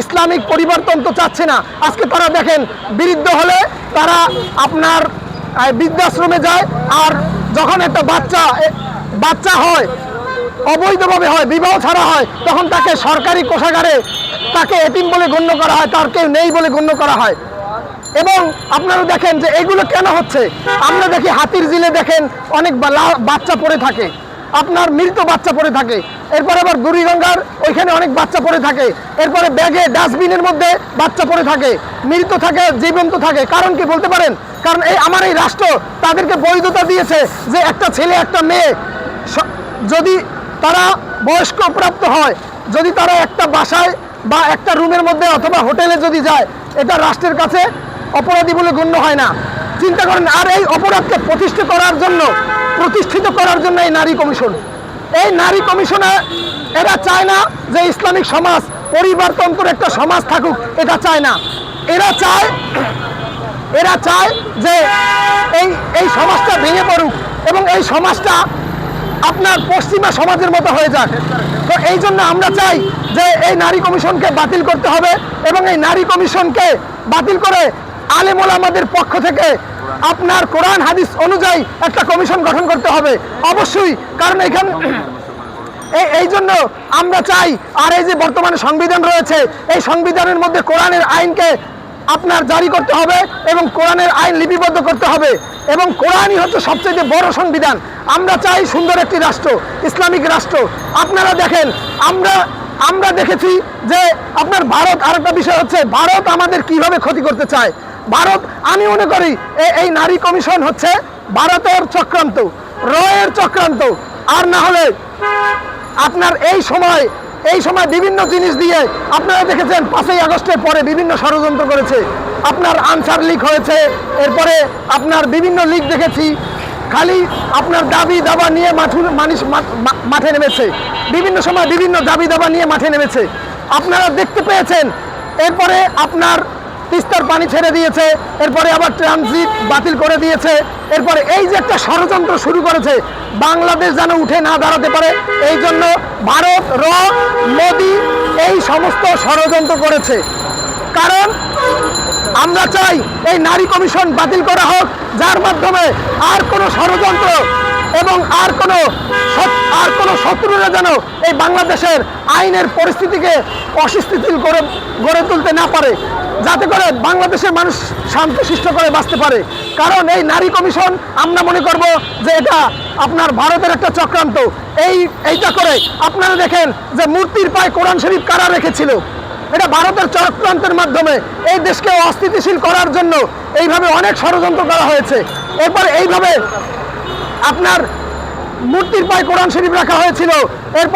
Islamic পরিবর্তন তো চাচ্ছে না। আজকে তারা দেখেন, বৃদ্ধ হলে তারা আপনার বৃদ্ধাশ্রমে যায় আর যখন একটা বাচ্চা বাচ্চা হয়, অবৈধভাবে হয়, বিবাহ ছাড়া হয়, তখন তাকে সরকারি কোষাগারে তাকে এতিম বলে গণ্য করা হয়, তার কেউ নেই বলে গণ্য করা হয়। এবং আপনারা দেখেন যে এগুলো কেন হচ্ছে? আমরা দেখি হাতির জিলে দেখেন অনেক বাচ্চা পড়ে থাকে। আপনার মৃত বাচ্চা পড়ে থাকে। এরপরে আবার বুড়িগঙ্গার ওইখানে অনেক বাচ্চা পড়ে থাকে। এরপরে ব্যাগে ডাস্টবিনের মধ্যে বাচ্চা পড়ে থাকে। মৃত থাকে, জীবন্ত থাকে। কারণ কি বলতে পারেন? কারণ এই আমার এই রাষ্ট্র তাদেরকে বৈধতা দিয়েছে যে একটা ছেলে, একটা মেয়ে যদি তারা বয়স্ক প্রাপ্ত হয়, যদি তারা একটা বাসায় বা একটা রুমের মধ্যে অথবা হোটেলে যদি যায়, এটা রাষ্ট্রের কাছে অপরাধী বলে গণ্য হয় না। চিন্তা করেন, আর এই অপরাধকে প্রতিষ্ঠিত করার জন্য প্রতিষ্ঠিত করার জন্য এই নারী কমিশন। এই নারী কমিশনে এরা চায় না যে ইসলামিক সমাজ পরিবারতন্ত্র একটা সমাজ থাকুক, এটা চায় না। এরা চায় এরা চায় যে এই এই সমাজটা ভেঙে পড়ুক এবং এই সমাজটা আপনার পশ্চিমা সমাজের মতো হয়ে যাক। তো এই জন্য আমরা চাই যে এই নারী কমিশনকে বাতিল করতে হবে এবং এই নারী কমিশনকে বাতিল করে আলেমুল আমাদের পক্ষ থেকে আপনার কোরআন, হাদিস অনুযায়ী একটা কমিশন গঠন করতে হবে। অবশ্যই, কারণ এখানে এই জন্য আমরা চাই, আর এই যে বর্তমানে সংবিধান রয়েছে, এই সংবিধানের মধ্যে কোরআনের আইনকে আপনার জারি করতে হবে এবং কোরআনের আইন লিপিবদ্ধ করতে হবে। এবং কোরআনই হচ্ছে সবচেয়ে বড় সংবিধান। আমরা চাই সুন্দর একটি রাষ্ট্র, ইসলামিক রাষ্ট্র। আপনারা দেখেন, আমরা আমরা দেখেছি যে আপনার ভারত, আরেকটা বিষয় হচ্ছে, ভারত আমাদের কীভাবে ক্ষতি করতে চায়? ভারত, আমি মনে করি এই নারী কমিশন হচ্ছে ভারতের চক্রান্ত, রয়ের চক্রান্ত। আর না হলে আপনার এই সময় এই সময় বিভিন্ন জিনিস দিয়ে আপনারা দেখেছেন পাঁচই আগস্টের পরে বিভিন্ন ষড়যন্ত্র করেছে। আপনার আনসার লিক হয়েছে, এরপরে আপনার বিভিন্ন লিক দেখেছি। খালি আপনার দাবি দাবা নিয়ে মাঠুর মানুষ মাঠে নেমেছে। বিভিন্ন সময় বিভিন্ন দাবি দাবা নিয়ে মাঠে নেমেছে। আপনারা দেখতে পেয়েছেন, এরপরে আপনার তিস্তার পানি ছেড়ে দিয়েছে, এরপরে আবার ট্রানজিট বাতিল করে দিয়েছে, এরপরে এই যে একটা ষড়যন্ত্র শুরু করেছে, বাংলাদেশ যেন উঠে না দাঁড়াতে পারে, এই জন্য ভারত, র, মোদি এই সমস্ত ষড়যন্ত্র করেছে। কারণ আমরা চাই এই নারী কমিশন বাতিল করা হোক, যার মাধ্যমে আর কোনো ষড়যন্ত্র এবং আর কোনো আর কোনো শত্রুরা যেন এই বাংলাদেশের আইনের পরিস্থিতিকে অস্থিতিশীল করে গড়ে তুলতে না পারে, যাতে করে বাংলাদেশের মানুষ শান্তশিষ্ট করে বাঁচতে পারে। কারণ এই নারী কমিশন, আমরা মনে করব যে এটা আপনার ভারতের একটা চক্রান্ত। এই এইটা করে আপনারা দেখেন যে মূর্তির পায়ে কোরআন শরীফ কারা রেখেছিল? এটা ভারতের চক্রান্তের মাধ্যমে এই দেশকে অস্থিতিশীল করার জন্য এইভাবে অনেক ষড়যন্ত্র করা হয়েছে। এরপর এইভাবে আপনার মূর্তির পায়ে কোরআন শরীফ রাখা হয়েছিল। এরপর